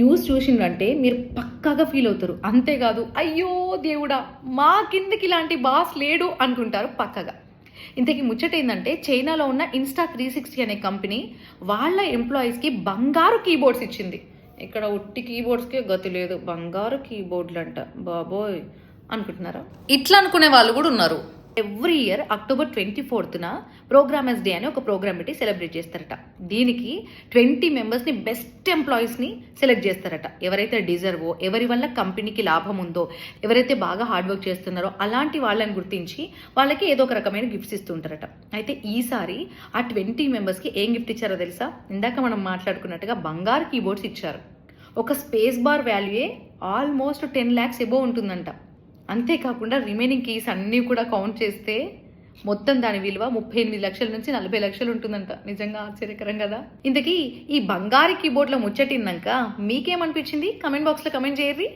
News చూసిండ్రంటే మీరు పక్కాగా feel అవుతారు. అంతేకాదు అయ్యో దేవుడా మా కిందకి ఇలాంటి బాస్ లేడు అనుకుంటారు పక్కగా. ఇంతకీ ముచ్చట ఏంటంటే చైనాలో ఉన్న ఇన్స్టా త్రీ సిక్స్టీ అనే కంపెనీ వాళ్ళ ఎంప్లాయీస్కి బంగారు కీబోర్డ్స్ ఇచ్చింది. ఇక్కడ ఉట్టి కీబోర్డ్స్కే గతి లేదు. బంగారు కీబోర్డ్లు అంట బాబోయ్ అనుకుంటున్నారా? ఇట్లా అనుకునే వాళ్ళు కూడా ఉన్నారు. ఎవ్రీ ఇయర్ అక్టోబర్ ట్వంటీ ఫోర్త్న ప్రోగ్రామర్స్ డే అని ఒక ప్రోగ్రామ్ పెట్టి సెలబ్రేట్ చేస్తారట. దీనికి ట్వంటీ మెంబర్స్ని బెస్ట్ ఎంప్లాయీస్ని సెలెక్ట్ చేస్తారట. ఎవరైతే డిజర్వో ఎవరి వల్ల కంపెనీకి లాభం ఉందో ఎవరైతే బాగా హార్డ్ వర్క్ చేస్తున్నారో అలాంటి వాళ్ళని గుర్తించి వాళ్ళకి ఏదో ఒక రకమైన గిఫ్ట్స్ ఇస్తుంటారట. అయితే ఈసారి ఆ ట్వంటీ మెంబర్స్కి ఏం గిఫ్ట్ ఇచ్చారో తెలుసా? ఇందాక మనం మాట్లాడుకున్నట్టుగా బంగారు కీబోర్డ్స్ ఇచ్చారు. ఒక స్పేస్ బార్ వాల్యూయే ఆల్మోస్ట్ టెన్ ల్యాక్స్ ఎబో ఉంటుందంట. అంతేకాకుండా రిమైనింగ్ కీస్ అన్నీ కూడా కౌంట్ చేస్తే మొత్తం దాని విలువ ముప్పై ఎనిమిది లక్షల నుంచి నలభై లక్షలు ఉంటుందంట. నిజంగా ఆశ్చర్యకరం కదా? ఇంతకీ ఈ బంగారు కీబోర్డ్లో ముచ్చటిన్నాక మీకేమనిపించింది? కమెంట్ బాక్స్లో కమెంట్ చేయర్రి